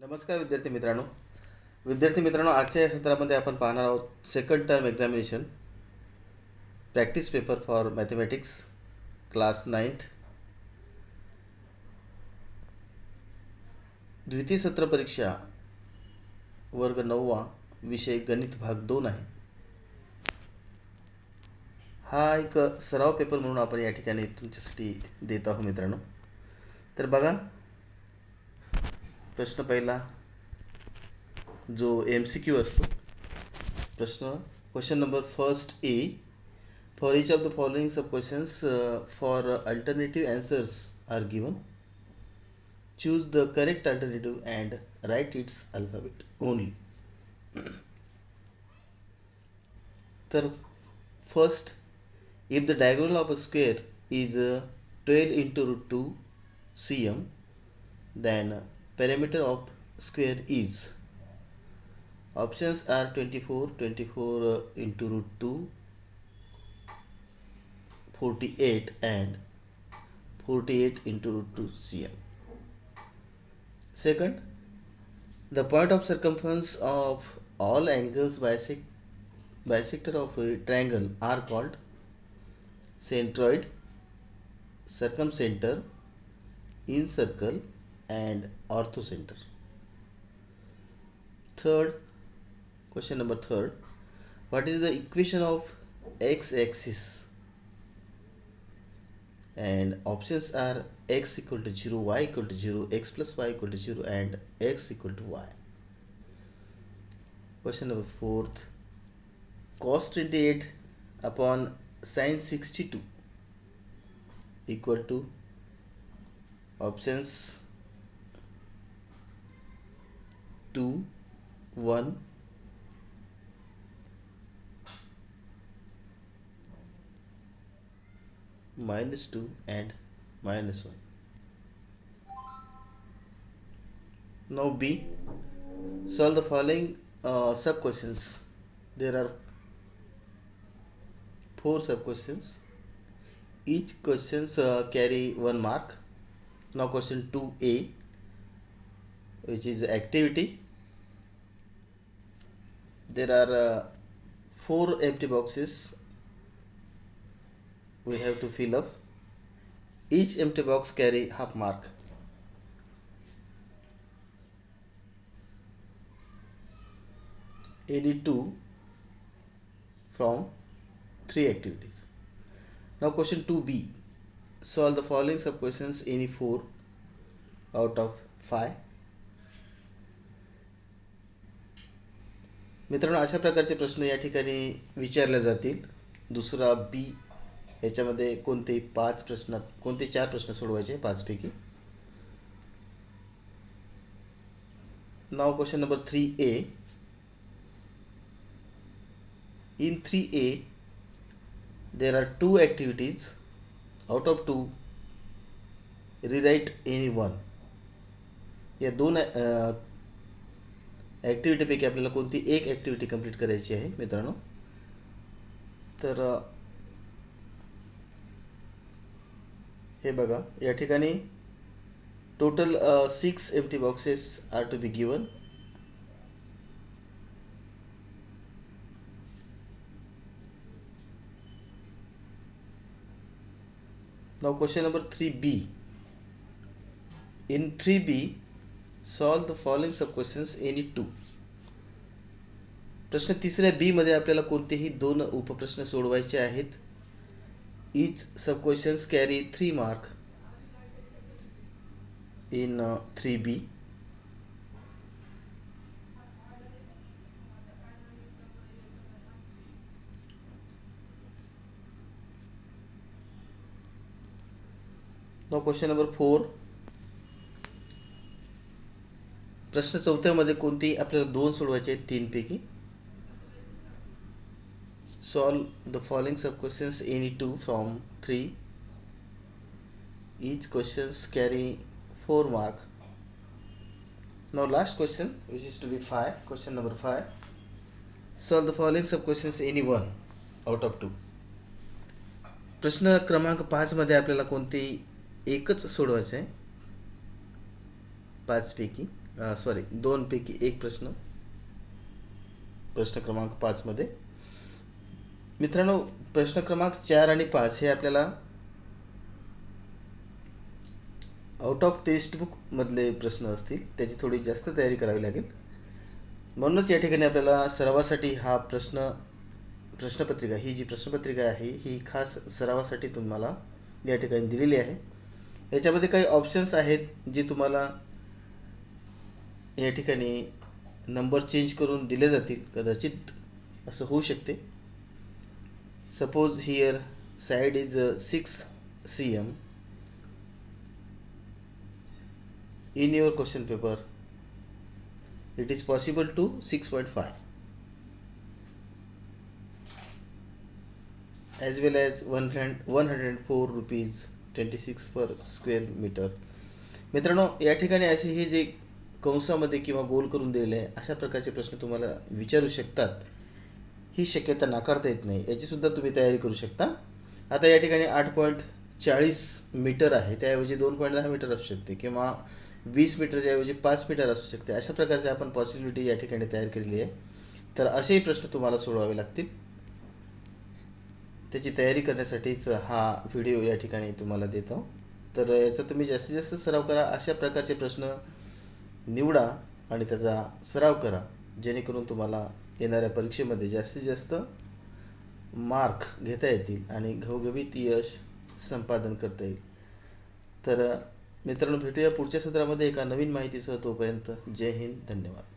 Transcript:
नमस्कार विद्यार्थी मित्रांनो. विद्यार्थी मित्रांनो आजच्या या सत्रामध्ये आपण पाहणार आहोत second term examination practice paper for mathematics class ninth द्वितीय सत्र परीक्षा वर्ग नववा विषय गणित भाग दोन आहे. हा एक सराव पेपर म्हणून आपण या ठिकाणी तुमच्यासाठी देत आहोत मित्रांनो. तर बघा प्रश्न पहिला जो एम सी क्यू असतो प्रश्न question number first A for each of the following sub questions four alternative answers are given choose the correct alternative and write its alphabet only तर first if the diagonal of a square is uh, 12 into root 2 cm then perimeter of square is. Options are 24 24 uh, into root 2 48 and 48 into root 2 cm. Second the point of circumference of all angles bisect bisector of a triangle are called centroid, circumcenter, incircle, and orthocenter. Third, question number third. What is the equation of x-axis? And options are x equal to 0, y equal to 0, x plus y equal to 0, and x equal to y. Question number fourth. Cos 28 upon sin 62 equal to options 2 1 minus 2 and minus 1 now b solve the following uh, sub questions there are four sub questions each questions uh, carry one mark. Now question 2a which is activity there are uh, four empty boxes we have to fill up each empty box carry half mark any two from three activities. Now question 2b. Solve the following sub questions any four out of five. मित्रांनो अशा प्रकारचे प्रश्न या ठिकाणी विचारले जातील. दुसरा बी याच्यामध्ये कोणते पाच प्रश्न कोणते चार प्रश्न सोडवायचे पाचपैकी? नाव question number three A in three A there are two activities out of two rewrite any one या दोन ॲक्टिव्हिटीपैकी आपल्याला कोणती एक ॲक्टिव्हिटी कंप्लीट करायची आहे मित्रांनो? तर हे बघा या ठिकाणी total six empty boxes are to be given नऊ question number three B in three B solve the following sub questions any two प्रश्न तिसऱ्या बी मध्ये आपल्याला कोणतेही दोन उपप्रश्न सोडवायचे आहेत? Each sub questions carry three mark in three B question number four प्रश्न चौथ्यामध्ये कोणते आपल्याला दोन सोडवायचे आहेत? तीन पैकी solve the following sub questions any two from three each questions carry four mark no last question which is to be five question number five solve the following sub questions any one out of two प्रश्न क्रमांक पाचमध्ये आपल्याला कोणते एकच सोडवायचं आहे पाच पैकी sorry दोनपैकी एक प्रश्न. प्रश्न क्रमांक पाचमध्ये मित्रांनो प्रश्न क्रमांक चार आणि पाच हे आपल्याला आउट ऑफ टेक्स्ट बुकमधले प्रश्न असतील. त्याची थोडी जास्त तयारी करावी लागेल. म्हणूनच या ठिकाणी आपल्याला सरावासाठी हा प्रश्न प्रश्नपत्रिका ही जी प्रश्नपत्रिका आहे ही खास सरावासाठी तुम्हाला या ठिकाणी दिलेली आहे. याच्यामध्ये काही ऑप्शन्स आहेत जे तुम्हाला या ठिकाणी नंबर चेंज करून दिले जातील कदाचित असं होऊ शकते. Suppose here side is six C M in your question paper it is possible to six point five as well as one hundred one hundred four rupees twenty six per square metre मित्रांनो या ठिकाणी असे हे जे कंसामध्ये किंवा गोल करून दिलेले आहे अशा प्रकारचे प्रश्न तुम्हाला विचारू शकतात. ही शक्यता नाकारता येत नाही. याचीसुद्धा तुम्ही तयारी करू शकता. आता या ठिकाणी आठ पॉईंट चाळीस मीटर आहे. त्याऐवजी दोन पॉईंट दहा मीटर असू शकते किंवा वीस मीटरच्या ऐवजी पाच मीटर असू शकते. अशा प्रकारचे आपण पॉसिबिलिटी या ठिकाणी तयार केलेली आहे. तर असेही प्रश्न तुम्हाला सोडवावे लागतील. त्याची तयारी करण्यासाठीच हा व्हिडिओ या ठिकाणी तुम्हाला देतो. तर याचा तुम्ही जास्तीत जास्त सराव करा. अशा प्रकारचे प्रश्न निवडा आणि त्याचा सराव करा. जेणेकरून तुम्हाला येणाऱ्या परीक्षेमध्ये जास्तीत जास्त मार्क घेता येतील आणि घवघवीत यश संपादन करता येईल. तर मित्रांनो भेटूया पुढच्या सत्रामध्ये एका नवीन माहितीसह तोपर्यंत जय हिंद धन्यवाद.